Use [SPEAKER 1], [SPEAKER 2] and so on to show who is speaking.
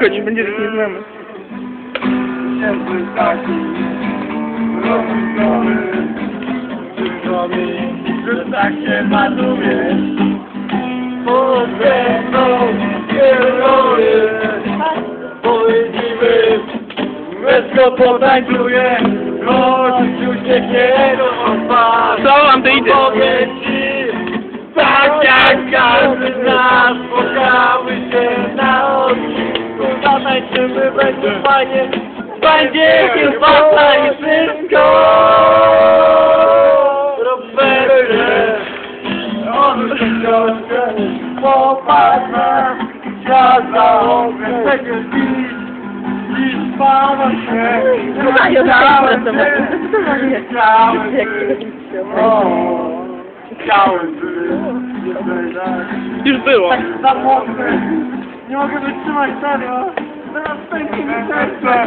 [SPEAKER 1] cicho, nie będzie tak nie znamy.
[SPEAKER 2] Jesteś taki rozwiązany Przypomnij, że tak się malujesz Pode mną kierujesz Pojedziemy Męsko potańczuję Choć ucieknie do twarz
[SPEAKER 1] Co wam to idzie?
[SPEAKER 2] Zatańczymy, będzie fajnie Będzie kiełbasa i wszystko Robercie On książkę Popatrz na świat za oknem dziś Dziś pana się
[SPEAKER 1] Mają
[SPEAKER 2] Chciałem
[SPEAKER 1] tak.
[SPEAKER 2] Chciałem Chciałem tak
[SPEAKER 1] Już było.
[SPEAKER 2] tak za mocny. Nie mogę wytrzymać serio. Zaraz pęknie mi serce.